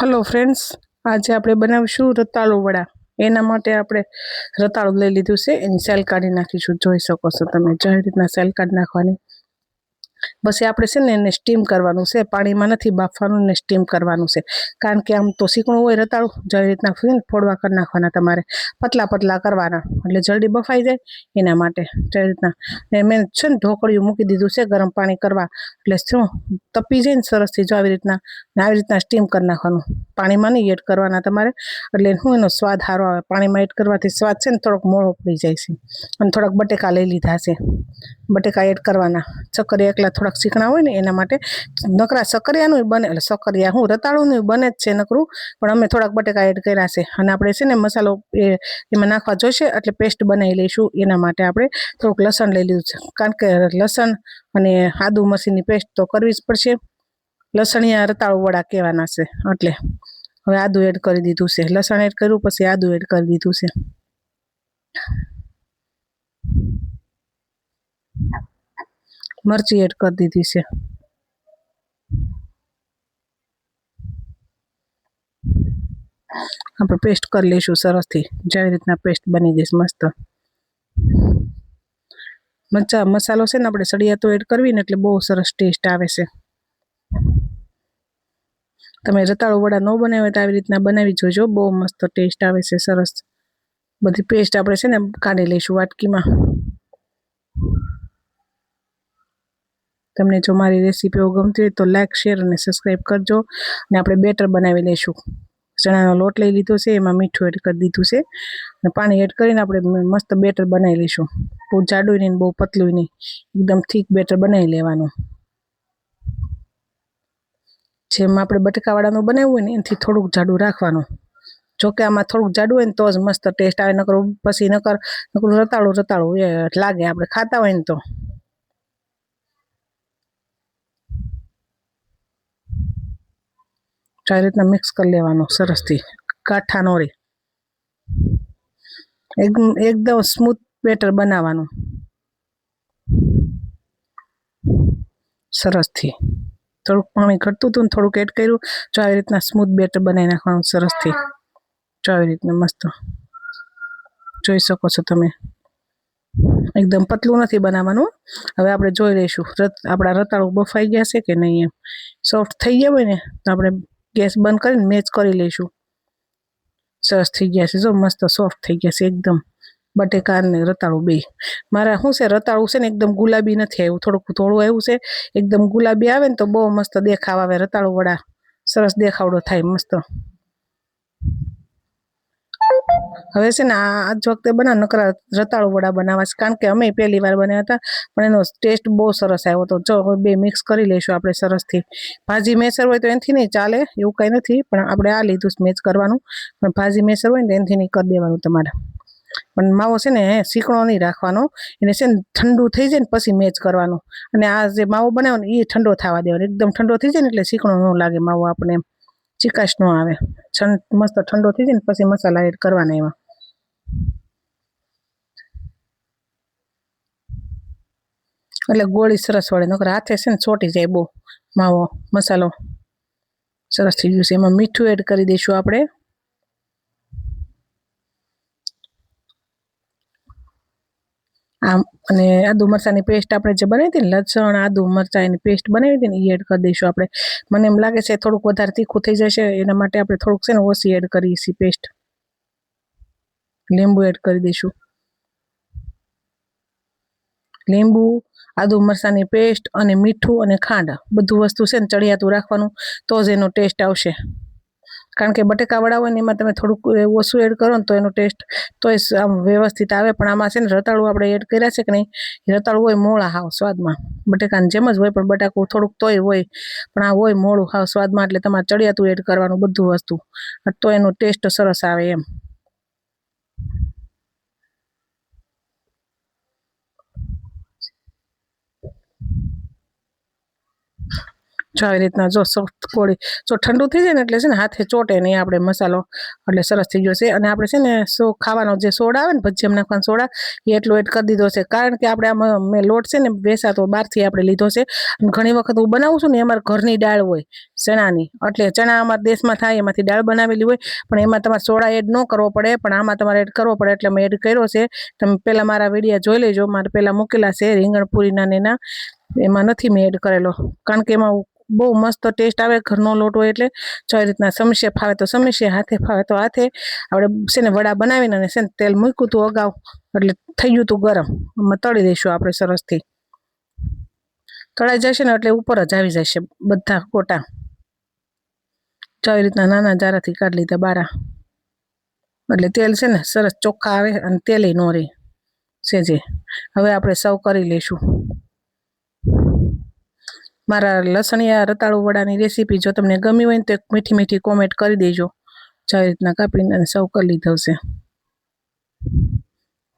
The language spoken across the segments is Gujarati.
હલો ફ્રેન્ડ્સ આજે આપણે બનાવીશું રતાળુ વડા. એના માટે આપણે રતાળું લઈ લીધું છે. એની સેલ કાઢી નાખીશું. જોઈ શકો છો તમે. જે રીતના સેલ કાઢી નાખવાની. બસ આપણે છે ને એને સ્ટીમ કરવાનું છે. પાણીમાં નથી બાફવાનું ને સ્ટીમ કરવાનું છે. કારણ કે આમ તો શીકણું હોય રતાળું જેવી રીતના છે ફોડવા કરી નાખવાના તમારે. પતલા પતલા કરવાના, એટલે જલ્દી બફાઈ જાય એના માટે. જેવી રીતના. ને મેં છે ને ઢોકળિયું મૂકી દીધું છે ગરમ પાણી કરવા. એટલે શું, તપી જાય ને સરસથી જો આવી રીતના, ને આવી રીતના સ્ટીમ કરી નાખવાનું. પાણીમાં નહીં એડ કરવાના તમારે. એટલે શું એનો સ્વાદ સારો આવે. પાણીમાં એડ કરવાથી સ્વાદ છે ને થોડોક મોળો પડી જાય છે. અને થોડાક બટેકા લઈ લીધા છે. બટેકા એડ કરવાના. ચક્કર એકલા થોડાક ચીકણા હોય ને, એના માટે નકરા સકરિયાનું બને, એટલે સકરિયા હું રતાળુનું બને જ છે નકરું, પણ અમે થોડાક બટેકા એડ કર્યા છે. અને આપણે છે ને મસાલો એમાં નાખવા જોઈશે, એટલે પેસ્ટ બનાવી લઈશું. એના માટે આપણે થોડુંક લસણ લઈ લીધું છે. કારણ કે લસણ અને આદુ મરચીની પેસ્ટ તો કરવી જ પડશે. લસણિયા રતાળુ વડા કહેવાના છે, એટલે હવે આદુ એડ કરી દીધું છે. લસણ એડ કર્યું, પછી આદુ એડ કરી દીધું છે. મરચી એડ કરી દીધી છે. આપણે પેસ્ટ કરી લઈશું સરસથી. જેવી રીતના પેસ્ટ બની જઈશ મસ્ત. મરચા મસાલો છે ને આપણે સળિયા તો એડ કરવી ને એટલે બહુ સરસ ટેસ્ટ આવે છે. તમે રતાળુ વડા ન બનાવે તો આવી રીતના બનાવી જોજો. બહુ મસ્ત ટેસ્ટ આવે છે, સરસ. બધી પેસ્ટ આપણે છે ને કાઢી લઈશું વાટકીમાં. તમને જો મારી રેસીપીઓ ગમતી હોય તો લાઇક શેર અને સબસ્ક્રાઈબ કરજો. અને આપણે બેટર બનાવી લઈશું. ચણાનો લોટ લઈ લીધો છે, એમાં મીઠું એડ કરી દીધું છે. અને પાણી એડ કરીને આપણે મસ્ત બેટર બનાવી લઈશું. બહુ જાડું નહીં બહુ પતલું નહીં. એકદમ થીક બેટર બનાવી લેવાનું. જેમ આપણે બટકાવાળાનું બનાવ્યું હોય ને, એનાથી થોડુંક જાડું રાખવાનું. જોકે આમાં થોડુંક જાડું હોય ને, તો જ મસ્ત ટેસ્ટ આવે. નકર પછી નકર નકર રતાળું રતાળું, એ લાગે. આપણે ખાતા હોય ને તો. આ રીતના મિક્સ કરી લેવાનું સરસથી કાઠા નો રે. એકદમ એકદમ સ્મૂથ બેટર બનાવવાનું. સરસથી થોડુંક પાણી ઘટતું હતું ને થોડુંક એડ કર્યું જો આવી રીતના સ્મૂથ બેટર બનાવી નાખવાનું સરસથી જો આવી રીતના મસ્ત. જોઈ શકો છો તમે. એકદમ પતલું નથી બનાવવાનું. હવે આપણે જોઈ લઈશું. રત, આપણા રતાળું બફાઈ ગયા છે કે નહીં એમ. સોફ્ટ થઈ ગયા હોય ને, તો આપણે ગેસ બંધ કરીને મેચ કરી લઈશું. સરસ થઈ ગયા છે જો, મસ્ત સોફ્ટ થઈ ગયા છે એકદમ. બટેકા ને રતાળું બે. મારા શું છે, રતાળું છે ને એકદમ ગુલાબી નથી આવ્યું. થોડુંક થોડું આવ્યું છે. એકદમ ગુલાબી આવે ને તો બહુ મસ્ત દેખાવ આવે રતાળું વડા. સરસ દેખાવડો થાય, મસ્ત. હવે છે ને આ આજ વખતે બના નકરા રતાળુ વડા બનાવવા છે. કારણ કે અમે પહેલી વાર બનાવ્યા હતા, પણ એનો ટેસ્ટ બહુ સરસ આવ્યો હતો. જો બે મિક્સ કરી લઈશું આપણે સરસથી. ભાજી મેસર હોય તો એનાથી નહીં ચાલે, એવું કંઈ નથી, પણ આપણે આ લીધું મેચ કરવાનું. પણ ભાજી મેસર હોય ને એનાથી નહીં કરી દેવાનું તમારે. પણ માવો છે ને શીકણો નહીં રાખવાનો. એને છે ને ઠંડુ થઈ જાય ને પછી મેચ કરવાનું. અને આ જે માવો બનાવ્યો ને એ ઠંડો થવા દેવાનો. એકદમ ઠંડો થઈ જાય ને એટલે શીકણો ન લાગે માવો આપણે એમ. ચીકાશ ન આવે. મસ્ત ઠંડો થઈ જાય ને પછી મસાલા એડ કરવાના એમાં એટલે ગોળી સરસ વળે, નકર હાથે છે ને ચોટી જાય બહુ. માવો, મસાલો સરસ થઈ ગયું છે. એમાં મીઠું એડ કરી દઈશું આપણે. આમ, અને આદુ મરચાંની પેસ્ટ આપણે જે બનાવી હતી ને, લસણ, આદુ મરચાં એની પેસ્ટ બનાવી હતી ને એ એડ કરી દઈશું આપણે. મને એમ લાગે છે થોડુંક વધારે તીખું થઈ જશે, એના માટે આપણે થોડુંક છે ને, ઓછી એડ કરીએ છીએ પેસ્ટ લીંબુ એડ કરી દઈશું. લીંબુ, આદુ મરચાંની પેસ્ટ અને મીઠું અને ખાંડ, બધું વસ્તુ છે ને ચડિયાતું રાખવાનું, તો જ એનો ટેસ્ટ આવશે. કારણ કે બટેકાવાળા હોય ને એમાં તમે થોડુંક ઓછું એડ કરો ને તો એનો ટેસ્ટ તો આમ વ્યવસ્થિત આવે. પણ આમાં છે ને રતાળું આપણે એડ કર્યા છે કે નહીં? રતાળું હોય મોળા હાવ સ્વાદમાં. બટેકાની જેમ જ હોય, પણ બટાકું થોડુંક તોય હોય. પણ આ હોય મોળું હાવ સ્વાદમાં, એટલે તમારે ચડિયાતું એડ કરવાનું બધું વસ્તુ. તો એનો ટેસ્ટ સરસ આવે એમ. જો આવી રીતના જો સોફ્ટ કોળી જો ઠંડુ થઈ જાય ને એટલે છે ને હાથે ચોટે નહીં આપણે મસાલો એટલે સરસ થઈ ગયો છે. અને આપણે છે ને સો ખાવાનો જે સોડા આવે ને ભજીયામાં નાખવાનો સોડા, એ એટલો એડ કરી દીધો છે. કારણ કે આપણે આમાં મેં લોટ છે ને બેસાતો બહારથી આપણે લીધો છે. અને ઘણી વખત હું બનાવું છું ને અમારે ઘરની દાળ હોય, ચણાની. એટલે ચણા અમારા દેશમાં થાય, એમાંથી દાળ બનાવેલી હોય, પણ એમાં તમારે સોડા એડ ન કરવો પડે. પણ આમાં તમારે એડ કરવો પડે એટલે મેં એડ કર્યો છે. તમે પહેલાં મારા વિડીયા જોઈ લેજો. મારે પહેલાં મૂકેલા છે રીંગણ પૂરીના ને એમાં નથી મેં એડ કરેલો. કારણ કે એમાં બહુ મસ્ત ટેસ્ટ આવે, ઘરનો લોટ હોય એટલે જો રીતના સમસે ફાવે તો સમસે હાથે ફાવે તો હાથે. આપણે છે ને વડા બનાવીને અને છે ને તેલ મૂક્યું હતું અગાઉ, એટલે થઈ ગયું હતું ગરમ. એમાં તળી દઈશું આપણે સરસથી. તળાઈ જશે ને એટલે ઉપર જ આવી જશે બધા ગોટા. આવી રીતના નાના જારાથી કાઢી લીધા બારા. એટલે તેલ છે ને સરસ ચોખ્ખા આવે અને તેલે ન રહે. સેજે. હવે આપણે સર્વ કરી લઈશું. મારા લસણિયા રતાળુ વડાની રેસીપી જો તમને ગમી હોય ને તો એક મીઠી મીઠી કોમેન્ટ કરી દેજો. આવી રીતના કાપીને સૌ કરી લીધો છે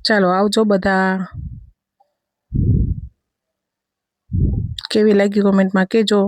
ચાલો, આવજો બધા. કેવી લાગી કોમેન્ટમાં કહેજો